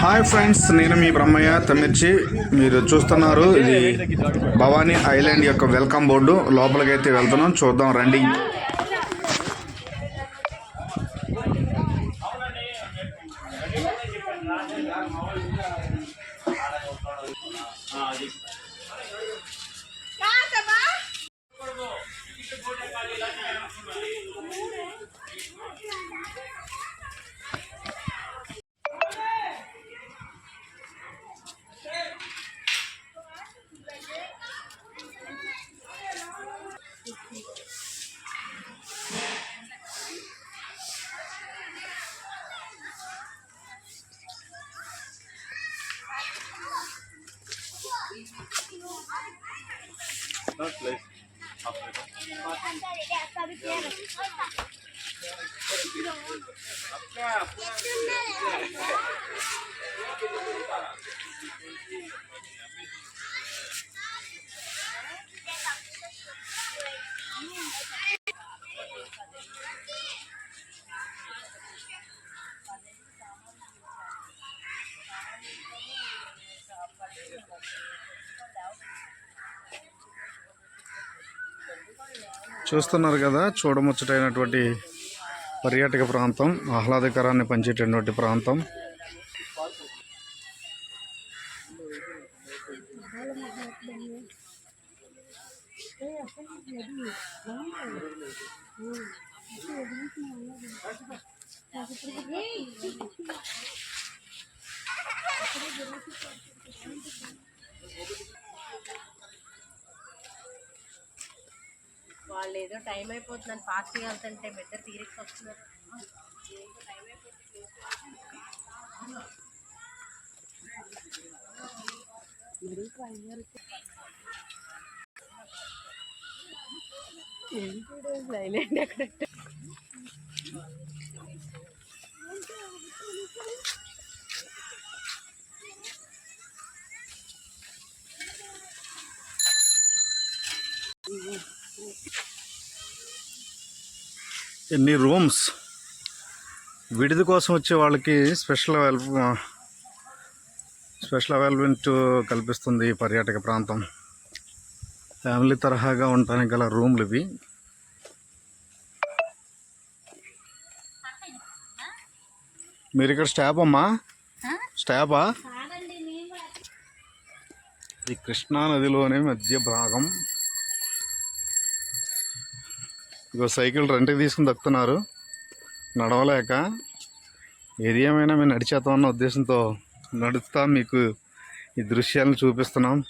Hi friends నేను మీ బ్రహ్మయ్య తమిర్చి. మీరు చూస్తున్నారు ఇది భవానీ ఐలాండ్ యొక్క వెల్కమ్ బోర్డు. లోపలికైతే వెళ్తున్నాం చూద్దాం రండి. చూస్తున్నారు కదా చూడముచ్చటైనటువంటి పర్యాటక ప్రాంతం ఆహ్లాదకరాన్ని పంచేటటువంటి ప్రాంతం. వాళ్ళు ఏదో టైం అయిపోతుందని ఫాస్ట్గా వెళ్తుంటే బిడ్డ తీరిక వస్తున్నారు. ఎన్ని రూమ్స్? విడిది కోసం వచ్చే వాళ్ళకి స్పెషల్ అవైల స్పెషల్ అవైలమెంట్ కల్పిస్తుంది ఈ పర్యాటక ప్రాంతం. ఫ్యామిలీ తరహాగా ఉండటానికి గల రూమ్లు ఇవి. మీరు ఇక్కడ స్టాప్ అమ్మా? స్టాపా? ఈ కృష్ణా నదిలోనే మధ్య భాగం. ఇగో సైకిల్ రెంట్కి తీసుకుని దక్కుతున్నారు. నడవలేక ఏది ఏమైనా మేము నడిచేద్దామన్న ఉద్దేశంతో నడుస్తా మీకు ఈ దృశ్యాలను చూపిస్తున్నాం.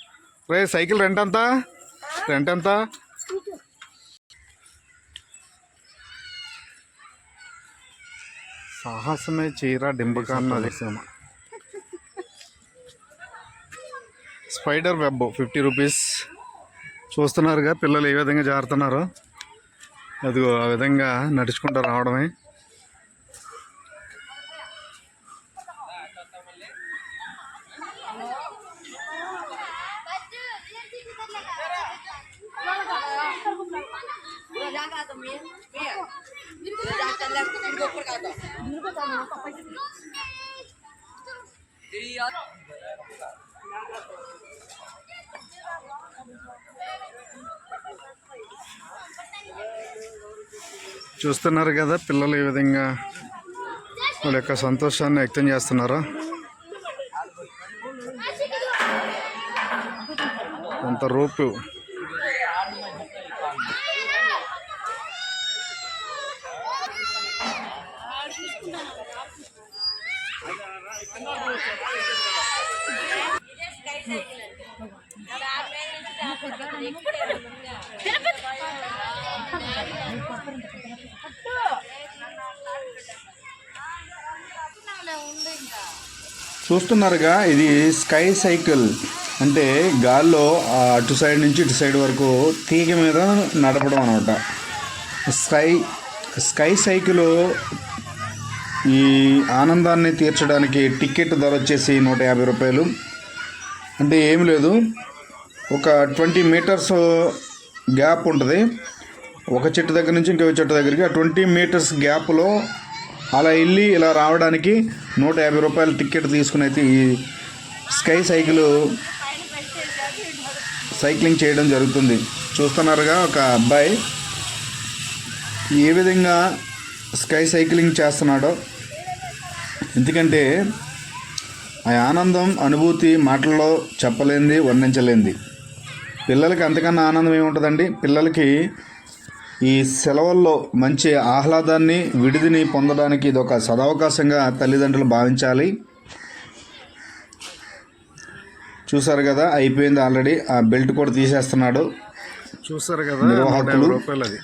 రే సైకిల్ రెంట్ ఎంత? రెంట్ ఎంత? సాహసమే చీర డింబక అన్నది cinema. Spider web fifty rupees. చూస్తున్నారుగా పిల్లలు ఏ విధంగా జారుతున్నారో? అదిగో ఆ విధంగా నడుచుకుంటూ రావడమే. చూస్తున్నారు కదా పిల్లలు ఈ విధంగా వాళ్ళ యొక్క సంతోషాన్ని వ్యక్తం చేస్తున్నారు? కొంత రూపు చూస్తున్నారుగా ఇది స్కై సైకిల్. అంటే గాల్లో అటు సైడ్ నుంచి ఇటు సైడ్ వరకు తీగ మీద నడపడం అనమాట స్కై స్కై సైకిల్ ఈ ఆనందాన్ని తీర్చడానికి టికెట్ ధర వచ్చేసి నూట యాభై రూపాయలు. అంటే ఏం లేదు. ఒక ట్వంటీ మీటర్స్ గ్యాప్ ఉంటుంది. ఒక చెట్టు దగ్గర నుంచి ఇంకో చెట్టు దగ్గరికి. ఆ ట్వంటీ మీటర్స్ గ్యాప్లో అలా వెళ్ళి ఇలా రావడానికి నూట యాభై రూపాయల టికెట్ తీసుకుని అయితే ఈ స్కై సైకిల్ సైక్లింగ్ చేయడం జరుగుతుంది. చూస్తున్నారుగా ఒక అబ్బాయి ఏ విధంగా స్కై సైక్లింగ్ చేస్తున్నాడో. ఎందుకంటే ఆ ఆనందం అనుభూతి మాటల్లో చెప్పలేంది వర్ణించలేంది పిల్లలకి అంతకన్నా ఆనందం ఏముంటుందండి? పిల్లలకి ఈ సెలవుల్లో మంచి ఆహ్లాదాన్ని విడిదిని పొందడానికి ఇది ఒక సదవకాశంగా తల్లిదండ్రులు భావించాలి. చూసారు కదా అయిపోయింది ఆల్రెడీ. ఆ బెల్ట్ కూడా తీసేస్తున్నాడు. చూస్తారు కదా నిర్వాహకులు. రూపాయలు అది.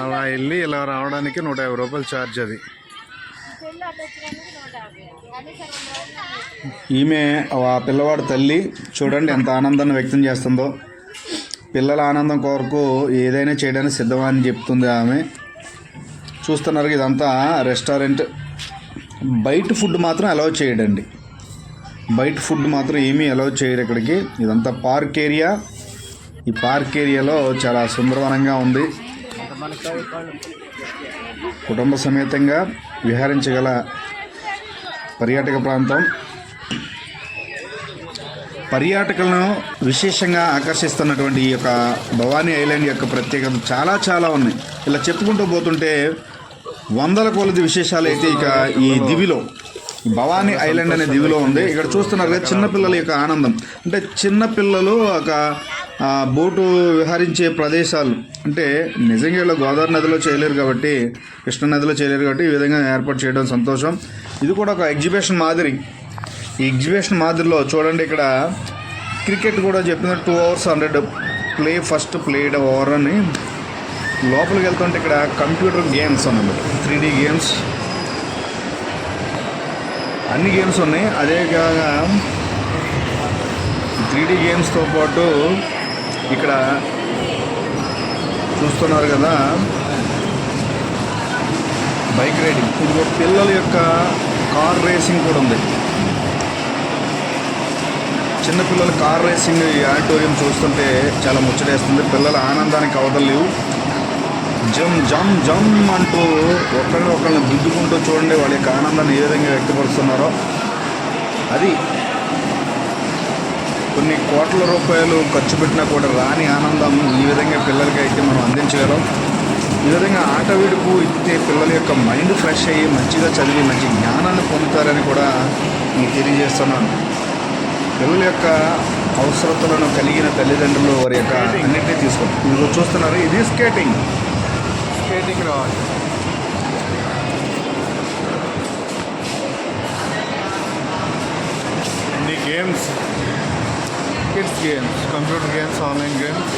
అలా వెళ్ళి ఇలా రావడానికి నూట యాభై రూపాయలు ఛార్జ్ అది. ఈమె ఆ పిల్లవాడి తల్లి చూడండి ఎంత ఆనందాన్ని వ్యక్తం చేస్తుందో. పిల్లల ఆనందం కొరకు ఏదైనా చేయడానికి సిద్ధమని చెప్తుంది ఆమె. చూస్తున్నారు ఇదంతా రెస్టారెంట్. బయట ఫుడ్ మాత్రం అలౌ చేయడండి. బయట ఫుడ్ మాత్రం ఏమీ అలౌ చేయరు ఇక్కడికి. ఇదంతా పార్క్ ఏరియా. ఈ పార్క్ ఏరియాలో చాలా సుందరవనంగా ఉంది. కుటుంబ సమేతంగా విహరించగల పర్యాటక ప్రాంతం. పర్యాటకులను విశేషంగా ఆకర్షిస్తున్నటువంటి ఈ యొక్క భవానీ ఐలాండ్ యొక్క ప్రత్యేకత చాలా చాలా ఉన్నాయి ఇలా చెప్పుకుంటూ పోతుంటే వందల కొలది విశేషాలు అయితే ఇక ఈ దివిలో భవానీ ఐలాండ్ అనే దివిలో ఉంది. ఇక్కడ చూస్తున్నారు కదా చిన్నపిల్లల యొక్క ఆనందం. అంటే చిన్నపిల్లలు ఒక బోటు విహరించే ప్రదేశాలు. అంటే నిజంగా ఇలా గోదావరి నదిలో చేయలేరు కాబట్టి కృష్ణా నదిలో చేయలేరు కాబట్టి ఈ విధంగా ఏర్పాటు చేయడం సంతోషం. ఇది కూడా ఒక ఎగ్జిబిషన్ మాదిరి. ఈ ఎగ్జిబిషన్ మాదిరిలో చూడండి ఇక్కడ క్రికెట్ కూడా చెప్పిన two hours hundred play first played over అని లోపలికి వెళ్తుంటే ఇక్కడ కంప్యూటర్ గేమ్స్ అన్నమాట. Three D games. అన్ని గేమ్స్ ఉన్నాయి. అదే కాగా త్రీ డీ గేమ్స్తో పాటు ఇక్కడ చూస్తున్నారు కదా. Bike riding. ఇదిగో పిల్లల యొక్క కార్ రేసింగ్ కూడా ఉంది. చిన్నపిల్లల కార్ రేసింగ్ ఈ ఆడిటోరియం చూస్తుంటే చాలా ముచ్చటేస్తుంది. పిల్లల ఆనందానికి అవదలేవు లేవు. జమ్ జమ్ జమ్ అంటూ ఒకరిని ఒకరిని గుద్దుకుంటూ చూడండి వాళ్ళ యొక్క ఆనందాన్ని ఏ విధంగా వ్యక్తపరుస్తున్నారో. అది కొన్ని కోట్ల రూపాయలు ఖర్చు పెట్టినా కూడా రాని ఆనందం ఈ విధంగా పిల్లలకి అయితే మనం అందించగలం. ఈ విధంగా ఆట విడుపు ఇస్తే పిల్లల యొక్క మైండ్ ఫ్రెష్ అయ్యి మంచిగా చదివి మంచి జ్ఞానాన్ని పొందుతారని కూడా నేను తెలియజేస్తున్నాను. పిల్లల యొక్క అవసరతలను కలిగిన తల్లిదండ్రులు వారి యొక్క అన్నింటినీ తీసుకుంటారు మీరు చూస్తున్నారు ఇది స్కేటింగ్. స్కేటింగ్ రావాలి. అన్ని games kids games computer games online games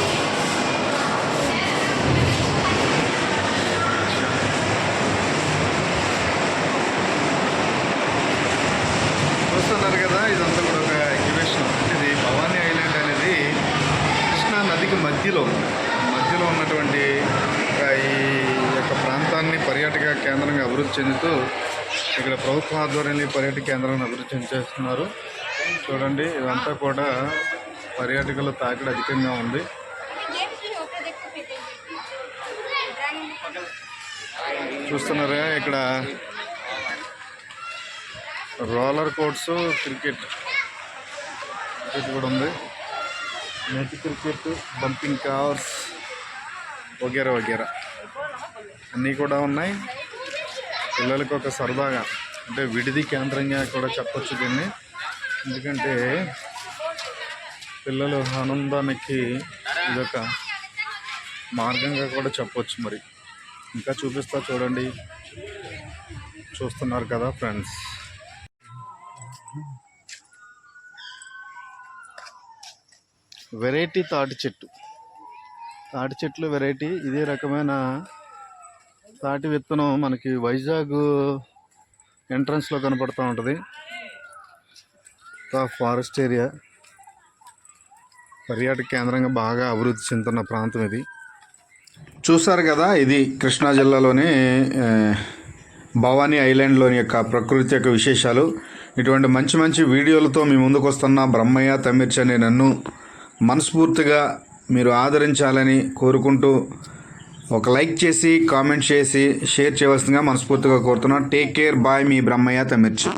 చూస్తున్నారు కదా ఇదంతా కూడా ఒక ఎగ్జిబిషన్ ఇది భవానీ ఐలాండ్ అనేది కృష్ణా నదికి మధ్యలో ఉంది. మధ్యలో ఉన్నటువంటి ఈ యొక్క ప్రాంతాన్ని పర్యాటక కేంద్రంగా అభివృద్ధి చెందుతూ ఇక్కడ ప్రభుత్వ ఆధ్వర్యంలో పర్యాటక కేంద్రాన్ని అభివృద్ధి చేస్తున్నారు. చూడండి ఇదంతా కూడా పర్యాటకుల తాకిడి అధికంగా ఉంది. చూస్తున్నారా ఇక్కడ రోలర్ కోర్ట్స్ క్రికెట్. క్రికెట్ కూడా ఉంది. నెట్ క్రికెట్ బంపింగ్ కార్స్ వగేరా వగేరా. అన్నీ కూడా ఉన్నాయి. పిల్లలకు ఒక సరదాగా అంటే విడిది కేంద్రంగా కూడా చెప్పొచ్చు దీన్ని. ఎందుకంటే పిల్లలు ఆనందానికి ఇదొక మార్గంగా కూడా చెప్పొచ్చు మరి. ఇంకా చూపిస్తా చూడండి. చూస్తున్నారు కదా ఫ్రెండ్స్. వెరైటీ తాటి చెట్టు. తాటి చెట్లు వెరైటీ. ఇదే రకమైన తాటి విత్తనం మనకి వైజాగ్ ఎంట్రన్స్లో కనపడుతూ ఉంటుంది. Forest area. పర్యాటక కేంద్రంగా బాగా అభివృద్ధి చెందుతున్న ప్రాంతం ఇది. చూసారు కదా ఇది కృష్ణా జిల్లాలోని భవానీ ఐలాండ్లోని యొక్క ప్రకృతి యొక్క విశేషాలు. ఇటువంటి మంచి మంచి వీడియోలతో మీ ముందుకు వస్తున్న బ్రహ్మయ్య తమిర్చి అనే నన్ను మనస్ఫూర్తిగా మీరు ఆదరించాలని కోరుకుంటూ ఒక లైక్ చేసి కామెంట్ చేసి షేర్ చేయవలసిందిగా మనస్ఫూర్తిగా కోరుతున్నాను టేక్ కేర్ బాయ్ మీ బ్రహ్మయ్య తమిర్చి